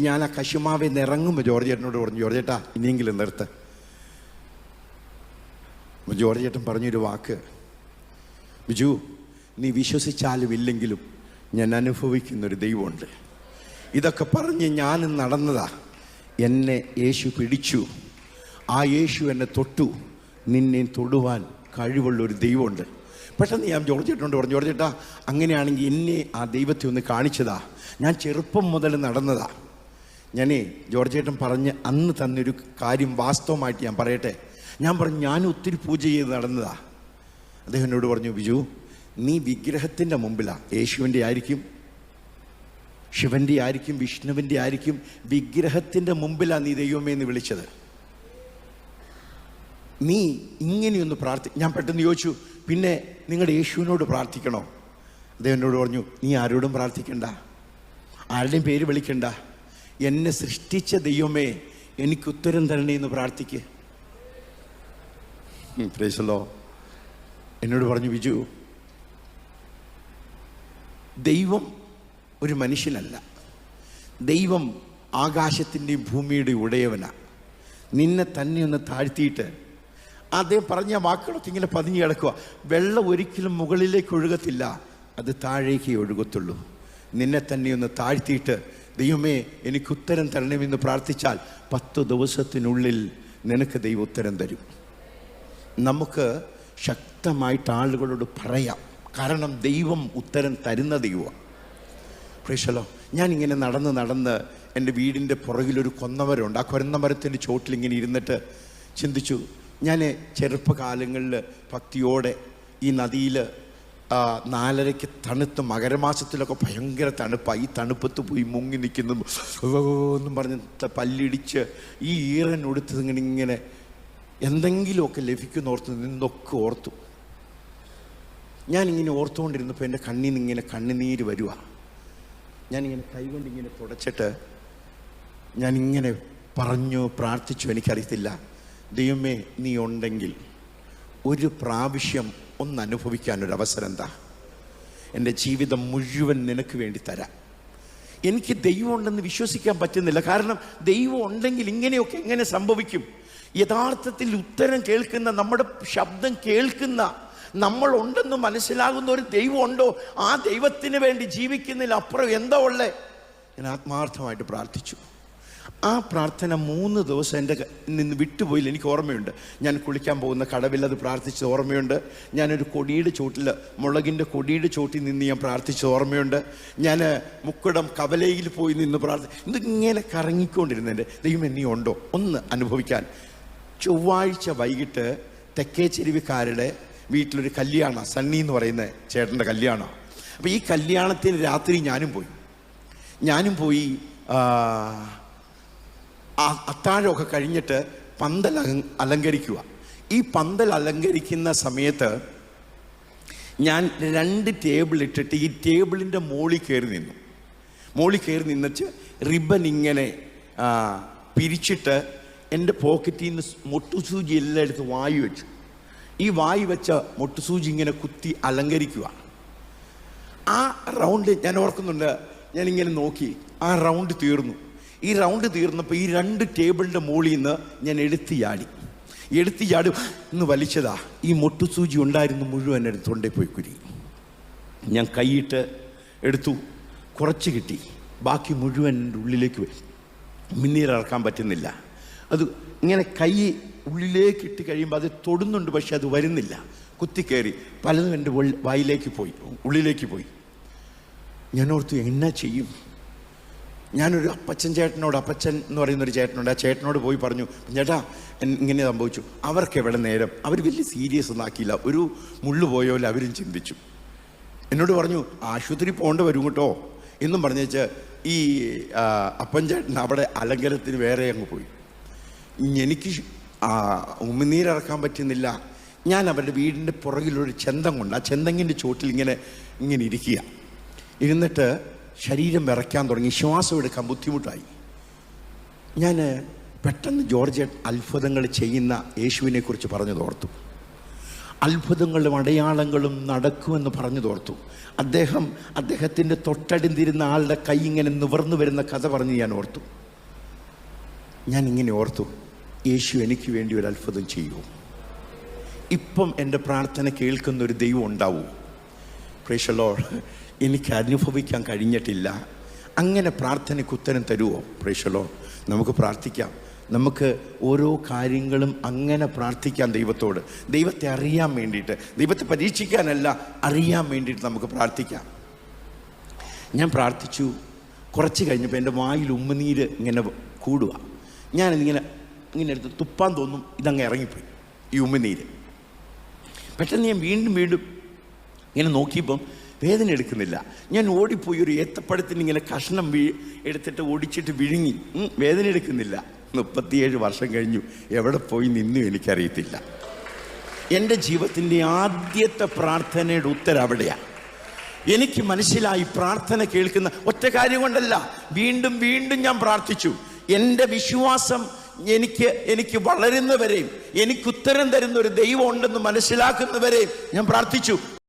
ഞാൻ ആ കശുമാവിൽ നിന്ന് ഇറങ്ങുമ്പോൾ ജോർജ് ചേട്ടനോട് പറഞ്ഞു ജോർജ് ചേട്ടാ ഇനിയെങ്കിലും നിർത്ത്. ജോർജ് ചേട്ടൻ പറഞ്ഞൊരു വാക്ക്. ബിജു നീ വിശ്വസിച്ചാലും ഇല്ലെങ്കിലും ഞാൻ അനുഭവിക്കുന്നൊരു ദൈവമുണ്ട്. ഇതൊക്കെ പറഞ്ഞ് ഞാൻ നടന്നതാ. എന്നെ യേശു പിടിച്ചു. ആ യേശു എന്നെ തൊട്ടു. നിന്നെ തൊടുവാൻ കഴിവുള്ള ഒരു ദൈവമുണ്ട്. പെട്ടെന്ന് ഞാൻ ജോർജ് ചേട്ടനോട് പറഞ്ഞു ജോർജ് ചേട്ടാ അങ്ങനെയാണെങ്കിൽ എന്നെ ആ ദൈവത്തെ ഒന്ന് കാണിച്ചതാ. ഞാൻ ചെറുപ്പം മുതൽ നടന്നതാ. ഞാനേ ജോർജേട്ടൻ പറഞ്ഞ് അന്ന് തന്നൊരു കാര്യം വാസ്തവമായിട്ട് ഞാൻ പറയട്ടെ. ഞാൻ പറഞ്ഞു ഞാൻ ഒത്തിരി പൂജ ചെയ്ത് നടന്നതാ. അദ്ദേഹം എന്നോട് പറഞ്ഞു ബിജു നീ വിഗ്രഹത്തിന്റെ മുമ്പിലാണ് യേശുവിന്റെ ആയിരിക്കും ശിവന്റെ ആയിരിക്കും വിഷ്ണുവിന്റെ ആയിരിക്കും വിഗ്രഹത്തിന്റെ മുമ്പിലാണ് നീ ദൈവമേ എന്ന് വിളിച്ചത്. നീ ഇങ്ങനെയൊന്ന് പ്രാർത്ഥി ഞാൻ പെട്ടെന്ന് ചോദിച്ചു പിന്നെ നിങ്ങളുടെ യേശുവിനോട് പ്രാർത്ഥിക്കണോ? അദ്ദേഹം എന്നോട് പറഞ്ഞു നീ ആരോടും പ്രാർത്ഥിക്കണ്ട. ആരുടെയും പേര് വിളിക്കണ്ട. എന്നെ സൃഷ്ടിച്ച ദൈവമേ എനിക്ക് ഉത്തരം തരണേ എന്ന് പ്രാർത്ഥിക്ക്. പ്രേസലോ എന്നോട് പറഞ്ഞു വിജു ദൈവം ഒരു മനുഷ്യനല്ല. ദൈവം ആകാശത്തിന്റെയും ഭൂമിയുടെയും ഉടയവനാണ് നിന്നെ തന്നെ ഒന്ന് താഴ്ത്തിയിട്ട് അദ്ദേഹം പറഞ്ഞ വാക്കുകളൊക്കെ ഇങ്ങനെ പതിഞ്ഞു കിടക്കുക. വെള്ളം ഒരിക്കലും മുകളിലേക്ക് ഒഴുകത്തില്ല അത് താഴേക്ക് ഒഴുകത്തുള്ളൂ. നിന്നെ തന്നെ ഒന്ന് താഴ്ത്തിയിട്ട് ദൈവമേ എനിക്ക് ഉത്തരം തരണമെന്ന് പ്രാർത്ഥിച്ചാൽ പത്ത് ദിവസത്തിനുള്ളിൽ നിനക്ക് ദൈവം ഉത്തരം തരും. നമുക്ക് ശക്തമായിട്ട് ആളുകളോട് പറയാം. കാരണം ദൈവം ഉത്തരം തരുന്ന ദൈവമാണ്. പ്രേക്ഷലോ ഞാനിങ്ങനെ നടന്ന് നടന്ന് എന്റെ വീടിന്റെ പുറകിലൊരു കൊന്നമരമുണ്ട്. ആ കൊന്നമരത്തിന്റെ ചോട്ടിൽ ഇങ്ങനെ ഇരുന്നിട്ട് ചിന്തിച്ചു. ഞാൻ ചെറുപ്പകാലങ്ങളിൽ ഭക്തിയോടെ ഈ നദിയിൽ നാലരയ്ക്ക് തണുത്ത് മകരമാസത്തിലൊക്കെ ഭയങ്കര തണുപ്പാണ് ഈ തണുപ്പത്ത് പോയി മുങ്ങി നിൽക്കുന്നു. എന്നും പറഞ്ഞ് പല്ലിടിച്ച് ഈ ഈറൻ ഉടുത്തത് ഇങ്ങനെ ഇങ്ങനെ എന്തെങ്കിലുമൊക്കെ ലഭിക്കുന്ന ഓർത്ത് നിന്നൊക്കെ ഓർത്തു. ഞാനിങ്ങനെ ഓർത്തുകൊണ്ടിരുന്നപ്പോൾ എന്റെ കണ്ണിൽ നിന്ന് ഇങ്ങനെ കണ്ണുനീര് വരുക ഞാനിങ്ങനെ കൈകൊണ്ട് ഇങ്ങനെ തുടച്ചിട്ട് ഞാനിങ്ങനെ പറഞ്ഞു പ്രാർത്ഥിച്ചു എനിക്കറിയത്തില്ല. ദൈവമേ നീ ഉണ്ടെങ്കിൽ ഒരു പ്രാവശ്യം ഒന്ന് അനുഭവിക്കാനൊരു അവസരം എന്താ എന്റെ ജീവിതം മുഴുവൻ നിനക്ക് വേണ്ടി തരാം. എനിക്ക് ദൈവമുണ്ടെന്ന് വിശ്വസിക്കാൻ പറ്റുന്നില്ല. കാരണം ദൈവം ഉണ്ടെങ്കിൽ ഇങ്ങനെയൊക്കെ എങ്ങനെ സംഭവിക്കും? യഥാർത്ഥത്തിൽ ഉത്തരം കേൾക്കുന്ന നമ്മുടെ ശബ്ദം കേൾക്കുന്ന നമ്മൾ ഉണ്ടെന്ന് മനസ്സിലാകുന്ന ഒരു ദൈവമുണ്ടോ? ആ ദൈവത്തിന് വേണ്ടി ജീവിക്കുന്നതിൽ അപ്പുറം എന്താ ഉള്ളേ? ഞാൻ ആത്മാർത്ഥമായിട്ട് പ്രാർത്ഥിച്ചു. ആ പ്രാർത്ഥന മൂന്ന് ദിവസം എന്റെ നിന്ന് വിട്ടുപോയില്ല. എനിക്ക് ഓർമ്മയുണ്ട്. ഞാൻ കുളിക്കാൻ പോകുന്ന കടവിൽ അത് പ്രാർത്ഥിച്ചത് ഓർമ്മയുണ്ട്. ഞാനൊരു കൊടിയുടെ ചോട്ടിൽ മുളകിന്റെ കൊടിയുടെ ചോട്ടിൽ നിന്ന് ഞാൻ പ്രാർത്ഥിച്ചത് ഓർമ്മയുണ്ട്. ഞാൻ മുക്കുടം കവലയിൽ പോയി നിന്ന് പ്രാർത്ഥി ഇതിങ്ങനെ കറങ്ങിക്കൊണ്ടിരുന്നതിന്റെ ദൈവം എന്നീ ഉണ്ടോ? ഒന്ന് അനുഭവിക്കാൻ. ചൊവ്വാഴ്ച വൈകിട്ട് തെക്കേ ചെരുവിക്കാരുടെ വീട്ടിലൊരു കല്യാണം. സണ്ണി എന്ന് പറയുന്ന ചേട്ടന്റെ കല്യാണം. അപ്പോൾ ഈ കല്യാണത്തിന് രാത്രി ഞാനും പോയി. ഞാനും പോയി ആ, അത്താഴമൊക്കെ കഴിഞ്ഞിട്ട് പന്തൽ അലങ്ക- അലങ്കരിക്കുക. ഈ പന്തൽ അലങ്കരിക്കുന്ന സമയത്ത് ഞാൻ രണ്ട് ടേബിൾ ഇട്ടിട്ട് ഈ ടേബിളിന്റെ മോളിൽ കയറി നിന്നു. മോളിൽ കയറി നിന്നിട്ട് റിബൺ ഇങ്ങനെ പിരിച്ചിട്ട് എന്റെ പോക്കറ്റിൽ നിന്ന് മുട്ടുസൂചി എല്ലാം എടുത്ത് വായി വെച്ചു. ഈ വായി വെച്ച മുട്ടുസൂചി ഇങ്ങനെ കുത്തി അലങ്കരിക്കുക. ആ റൗണ്ട് ഞാൻ ഓർക്കുന്നുണ്ട്. ഞാനിങ്ങനെ നോക്കി. ആ റൗണ്ട് തീർന്നു. ഈ റൗണ്ട് തീർന്നപ്പോൾ ഈ രണ്ട് ടേബിളിന്റെ മുകളിൽ നിന്ന് ഞാൻ എടുത്ത് ചാടി. എടുത്ത് ചാടി എന്ന് വലിച്ചതാ. ഈ മുട്ടുസൂചി ഉണ്ടായിരുന്നു മുഴുവൻ എടുത്ത് തൊണ്ടേ പോയി കുരി. ഞാൻ കൈയിട്ട് എടുത്തു. കുറച്ച് കിട്ടി. ബാക്കി മുഴുവൻ എന്റെ ഉള്ളിലേക്ക് പോയി. മിന്നീരിറക്കാൻ പറ്റുന്നില്ല. അത് ഇങ്ങനെ കൈ ഉള്ളിലേക്ക് ഇട്ട് കഴിയുമ്പോൾ അത് തൊടുന്നുണ്ട് പക്ഷെ അത് വരുന്നില്ല. കുത്തിക്കയറി പലതും എന്റെ വായിലേക്ക് പോയി. ഉള്ളിലേക്ക് പോയി. ഞാൻ ഓർത്തു എന്നാ ചെയ്യും? ഞാനൊരു അപ്പച്ചൻ ചേട്ടനോട് അപ്പച്ചൻ എന്ന് പറയുന്ന ഒരു ചേട്ടനോട് ആ ചേട്ടനോട് പോയി പറഞ്ഞു ചേട്ടാ ഇങ്ങനെ സംഭവിച്ചു. അവർക്ക് എവിടെ നേരം? അവർ വലിയ സീരിയസ് ഒന്നും ആക്കിയില്ല. ഒരു മുള്ളു പോയോല്ല അവരും ചിന്തിച്ചു. എന്നോട് പറഞ്ഞു ആശുപത്രി പോകേണ്ട വരും കേട്ടോ. എന്നും പറഞ്ഞേച്ച് ഈ അപ്പൻ ചേട്ടൻ അവിടെ അലങ്കരത്തിന് വേറെ അങ്ങ് പോയി. എനിക്ക് ഉമിനീരിറക്കാൻ പറ്റുന്നില്ല. ഞാൻ അവരുടെ വീടിന്റെ പുറകിലൊരു ചെന്തം കൊണ്ട് ആ ചെന്തങ്ങിന്റെ ചോട്ടിൽ ഇങ്ങനെ ഇങ്ങനെ ഇരിക്കുക. ഇരുന്നിട്ട് ശരീരം വിറയ്ക്കാൻ തുടങ്ങി ശ്വാസം എടുക്കാൻ ബുദ്ധിമുട്ടായി. ഞാൻ പെട്ടെന്ന് ജോർജ് അത്ഭുതങ്ങൾ ചെയ്യുന്ന യേശുവിനെ കുറിച്ച് പറഞ്ഞു തോർത്തു. അത്ഭുതങ്ങളും അടയാളങ്ങളും നടക്കുമെന്ന് പറഞ്ഞു തോർത്തു. അദ്ദേഹം അദ്ദേഹത്തിന്റെ തൊട്ടടിന്തിരുന്ന ആളുടെ കൈ ഇങ്ങനെ നിവർന്നു വരുന്ന കഥ പറഞ്ഞ് ഞാൻ ഓർത്തു. ഞാൻ ഇങ്ങനെ ഓർത്തു യേശു എനിക്ക് വേണ്ടി ഒരു അത്ഭുതം ചെയ്യൂ. ഇപ്പം എന്റെ പ്രാർത്ഥന കേൾക്കുന്ന ഒരു ദൈവം ഉണ്ടാവൂ. പ്രേഷലോ എനിക്ക് അനുഭവിക്കാൻ കഴിഞ്ഞിട്ടില്ല. അങ്ങനെ പ്രാർത്ഥനയ്ക്ക് ഉത്തരം തരുമോ പ്രേക്ഷലോ നമുക്ക് പ്രാർത്ഥിക്കാം. നമുക്ക് ഓരോ കാര്യങ്ങളും അങ്ങനെ പ്രാർത്ഥിക്കാം ദൈവത്തോട്. ദൈവത്തെ അറിയാൻ വേണ്ടിയിട്ട് ദൈവത്തെ പരീക്ഷിക്കാനല്ല അറിയാൻ വേണ്ടിയിട്ട് നമുക്ക് പ്രാർത്ഥിക്കാം. ഞാൻ പ്രാർത്ഥിച്ചു. കുറച്ച് കഴിഞ്ഞപ്പോൾ എന്റെ വായിൽ ഉമ്മനീര് ഇങ്ങനെ കൂടുക ഞാനിങ്ങനെ ഇങ്ങനെ എടുത്ത് തുപ്പാൻ തോന്നും ഇതങ്ങ് ഇറങ്ങിപ്പോയി ഈ ഉമ്മനീര്. പെട്ടെന്ന് ഞാൻ വീണ്ടും വീണ്ടും ഇങ്ങനെ നോക്കിയപ്പം വേദന എടുക്കുന്നില്ല. ഞാൻ ഓടിപ്പോയി ഒരു ഏത്തപ്പഴത്തിന് ഇങ്ങനെ കഷ്ണം വീ എടുത്തിട്ട് ഓടിച്ചിട്ട് വിഴുങ്ങി. വേദന എടുക്കുന്നില്ല. മുപ്പത്തിയേഴ് വർഷം കഴിഞ്ഞു. എവിടെ പോയി നിന്നു എനിക്കറിയത്തില്ല. എന്റെ ജീവിതത്തിന്റെ ആദ്യത്തെ പ്രാർത്ഥനയുടെ ഉത്തരം അവിടെയാണ് എനിക്ക് മനസ്സിലായി പ്രാർത്ഥന കേൾക്കുന്ന ഒറ്റ കാര്യം കൊണ്ടല്ല. വീണ്ടും വീണ്ടും ഞാൻ പ്രാർത്ഥിച്ചു. എന്റെ വിശ്വാസം എനിക്ക് എനിക്ക് വളരുന്നവരെയും എനിക്ക് ഉത്തരം തരുന്ന ഒരു ദൈവം ഉണ്ടെന്ന് മനസ്സിലാക്കുന്നവരെയും ഞാൻ പ്രാർത്ഥിച്ചു.